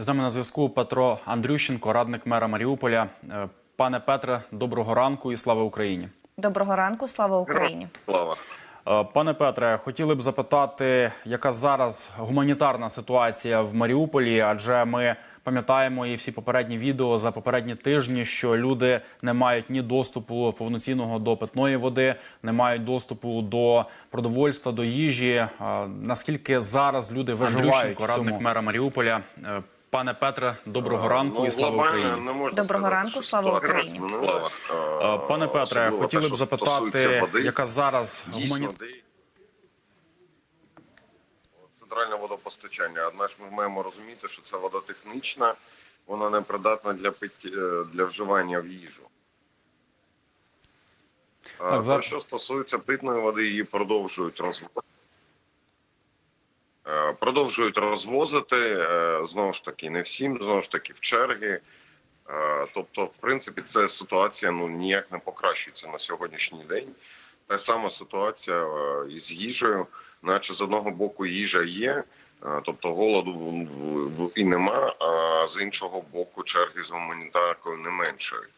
З нами на зв'язку Петро Андрющенко, радник мера Маріуполя. Е, Пане Петре, доброго ранку і слава Україні. Доброго ранку, слава Україні. Слава. Е, Пане Петре, хотіли б запитати, яка зараз гуманітарна ситуація в Маріуполі? Адже ми пам'ятаємо і всі попередні відео за попередні тижні, що люди не мають ні доступу повноцінного до питної води, не мають доступу до продовольства, до їжі. Е, Наскільки зараз люди виживають? в цьому? радник мера Маріуполя. Е, Пане Петре, доброго ранку і слава Ну, Україні. не можна Доброго сказати, ранку, слава Україні. змінилась. Е, Пане Петре, Особливо хотіли те, б запитати, води. яка зараз гуманітарна центральне водопостачання. Однак ми маємо розуміти, що це вода технічна, вона не придатна для пиття, для вживання в їжу. А Так, зараз- що стосується питної води, її продовжують розвозити. Е, Продовжують розвозити е, знову ж таки, не всім, знову ж таки, в черги. Е, Тобто, в принципі, ця ситуація ну ніяк не покращується на сьогоднішній день. Та сама ситуація із їжею, наче з одного боку їжа є, тобто голоду і нема, а з іншого боку, черги з гуманітаркою не меншають.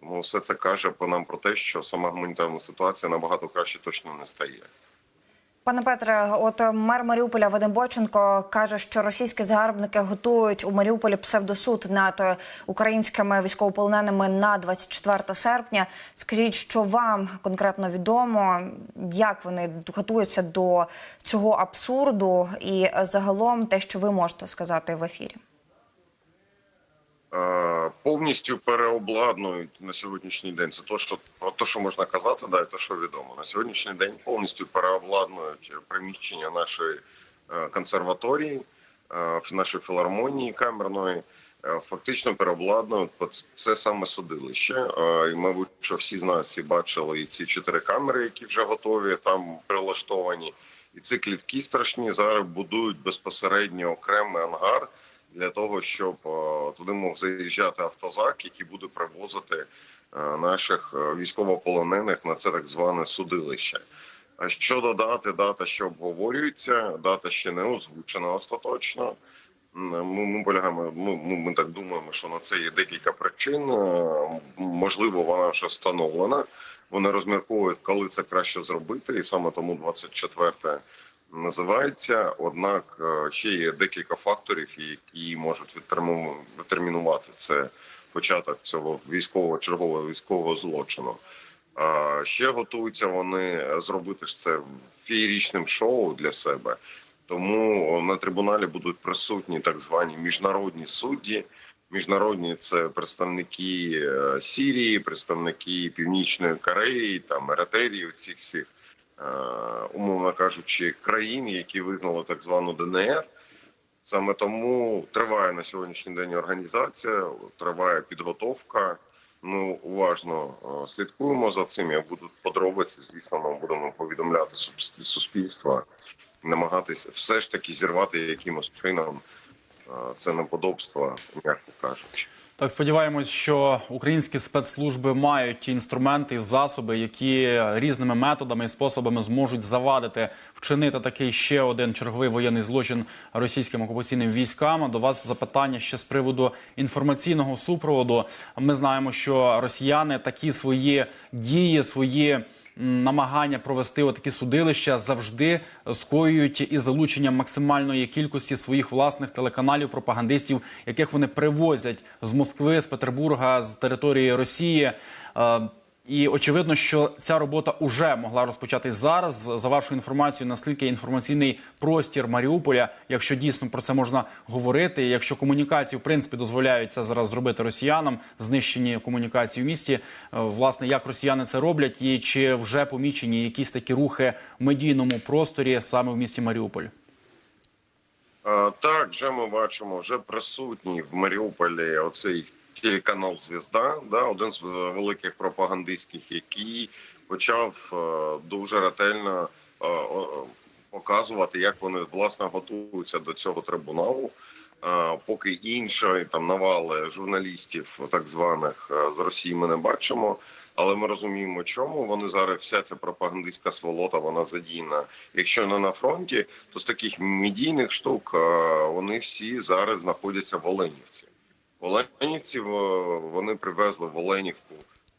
Тому все це каже по нам про те, що сама гуманітарна ситуація набагато краще точно не стає. Пане Петре, от мер Маріуполя Вадим Бойченко каже, що російські загарбники готують у Маріуполі псевдосуд над українськими військовополоненими на 24 серпня. Скажіть, що вам конкретно відомо, як вони готуються до цього абсурду, і загалом те, що ви можете сказати в ефірі? Е, повністю переобладнують на сьогоднішній день. Це то, що про те, що можна казати, да, і те, що відомо. На сьогоднішній день повністю переобладнують приміщення нашої е, консерваторії, е, нашої філармонії камерної. Е, Фактично переобладнують це саме судилище. Е, І, мабуть, що всі знають, всі бачили і ці чотири камери, які вже готові там прилаштовані. І ці клітки страшні зараз будують безпосередньо окремий ангар для того, щоб е, туди мог заїжджати автозак, який буде привозити е, наших е, військовополонених на це так зване судилище. А щодо дати, дата, що обговорюється, дата ще не озвучена остаточно. Ми, ми полягаємо. Ми, ми, так думаємо, що на це є декілька причин. Можливо, вона вже встановлена. Вони розмірковують, коли це краще зробити, і саме тому 24 називається. Однак е, ще є декілька факторів, які можуть відтермінувати це початок цього військового чергового військового злочину. А ще готуються вони зробити ж це феєрічним шоу для себе. Тому на трибуналі будуть присутні так звані міжнародні судді. Міжнародні це представники е, Сірії, представники Північної Кореї, там Еритерії, цих всіх, е, умовно кажучи, країн, які визнали так звану ДНР. Саме тому триває на сьогоднішній день організація, триває підготовка. Ми уважно е, слідкуємо за цим. Як будуть подробиці, звісно, ми будемо повідомляти суспільство, намагатися все ж таки зірвати якимось чином е, це неподобство, м'яко кажучи. Так, сподіваємось, що українські спецслужби мають ті інструменти і засоби, які різними методами і способами зможуть завадити вчинити такий ще один черговий воєнний злочин російським окупаційним військам. До вас запитання ще з приводу інформаційного супроводу. Ми знаємо, що росіяни такі свої дії, свої намагання провести отакі судилища завжди скоюють із залученням максимальної кількості своїх власних телеканалів, пропагандистів, яких вони привозять з Москви, з Петербурга, з території Росії. І очевидно, що ця робота вже могла розпочатись зараз. За вашою інформацією, наскільки інформаційний простір Маріуполя, якщо дійсно про це можна говорити, якщо комунікації в принципі дозволяють це зараз зробити росіянам, знищені комунікації в місті. е, Власне, як росіяни це роблять, і чи вже помічені якісь такі рухи в медійному просторі саме в місті Маріуполь? Е, Так, вже ми бачимо, вже присутній в Маріуполі оцей телеканал Звізда, да, один з великих пропагандистських, який почав е, дуже ретельно е, показувати, як вони власне готуються до цього трибуналу. Е, Поки іншої там навали журналістів, так званих е, з Росії, ми не бачимо. Але ми розуміємо, чому вони зараз вся ця пропагандистська сволота вона задіяна. Якщо не на фронті, то з таких медійних штук е, вони всі зараз знаходяться в Оленівці. Оленівці вони привезли в Оленівку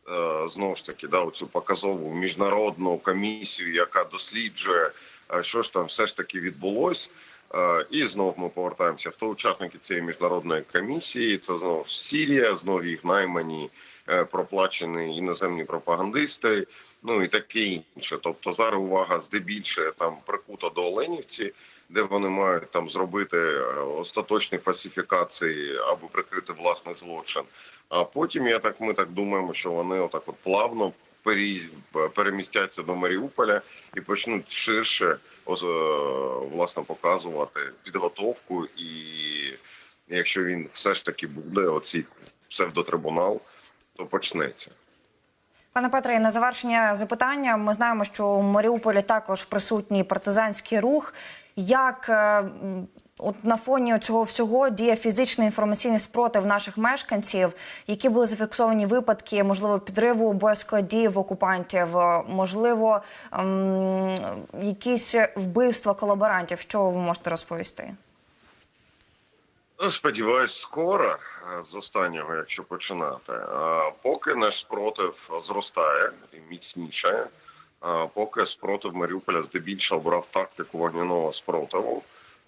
е, знову ж таки да, цю показову міжнародну комісію, яка досліджує, е, що ж там все ж таки відбулось. Е, І знову ми повертаємося. Хто учасники цієї міжнародної комісії? Це знову Сірія, знову їх наймані е, проплачені іноземні пропагандисти, ну і таке інше. Тобто зараз увага здебільшого там прикута до Оленівці, де вони мають там зробити е, остаточні фальсифікації або прикрити власний злочин. А потім я так ми так думаємо, що вони отак от плавно перемістяться до Маріуполя і почнуть ширше е, власне показувати підготовку. І якщо він все ж таки буде, оцей псевдотрибунал, то почнеться. Пане Петре, на завершення запитання. Ми знаємо, що у Маріуполі також присутній партизанський рух. Як е, от на фоні цього всього діє фізичний інформаційний спротив наших мешканців, які були зафіксовані випадки, можливо, підриву боєскладів окупантів, можливо, ем, якісь вбивства колаборантів? Що ви можете розповісти? Ну, Сподіваюсь, скоро е, з останнього, якщо починати. А Поки наш спротив зростає і міцніше. а Поки спротив Маріуполя здебільшого брав тактику вогняного спротиву,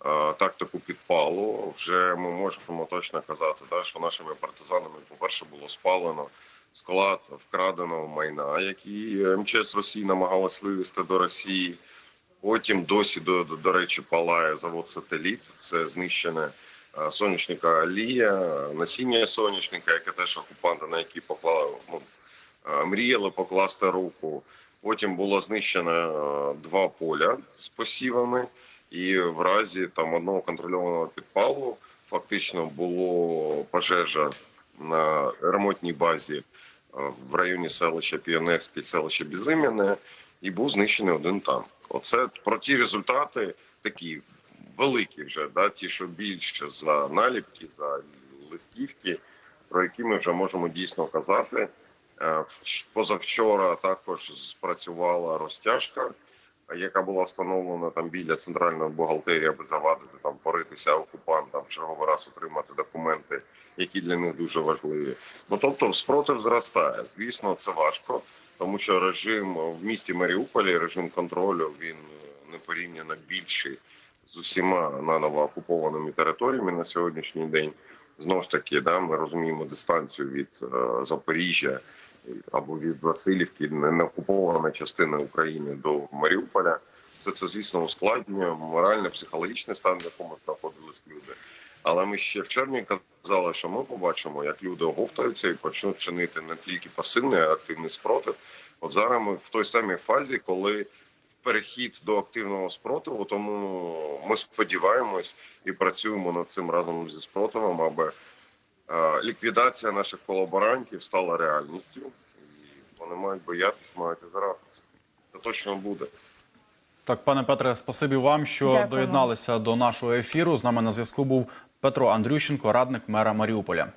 е, тактику підпалу. Вже ми можемо точно казати, да, що нашими партизанами, по-перше, було спалено склад вкраденого майна, який е, МЧС Росії намагалась вивезти до Росії. Потім досі до, до, речі палає завод сателіт. Це знищене е, соняшника Алія, насіння соняшника, яке теж окупанти, на які поклали ну, е, мріяли покласти руку. Потім було знищено е, два поля з посівами, і в разі там одного контрольованого підпалу фактично було пожежа на ремонтній базі е, в районі селища Піонерське, селище Безим'яне, і був знищений один танк. Оце про ті результати такі великі вже, да, ті, що більше за наліпки, за листівки, про які ми вже можемо дійсно казати. Е, Позавчора також спрацювала розтяжка, яка була встановлена там біля центральної бухгалтерії, аби завадити там поритися окупантам, черговий раз отримати документи, які для них дуже важливі. Ну тобто, спротив зростає. Звісно, це важко, тому що режим в місті Маріуполі, режим контролю, він е, непорівняно більший з усіма наново окупованими територіями на сьогоднішній день. Знову ж таки, да, ми розуміємо дистанцію від е, Запоріжжя або від Васильівки, не не окупована частина України до Маріуполя. Все це, звісно, ускладнює морально-психологічний стан, в якому знаходились люди. Але ми ще в червні казали, що ми побачимо, як люди оговтаються і почнуть чинити не тільки пасивний, а активний спротив. От зараз ми в той самій фазі, коли перехід до активного спротиву, тому ми сподіваємось і працюємо над цим разом зі спротивом, аби е, ліквідація наших колаборантів стала реальністю, і вони мають боятись, мають озиратися. Це точно буде. Так, пане Петре, спасибі вам, що Дякуємо. доєдналися до нашого ефіру. З нами на зв'язку був Петро Андрющенко, радник мера Маріуполя.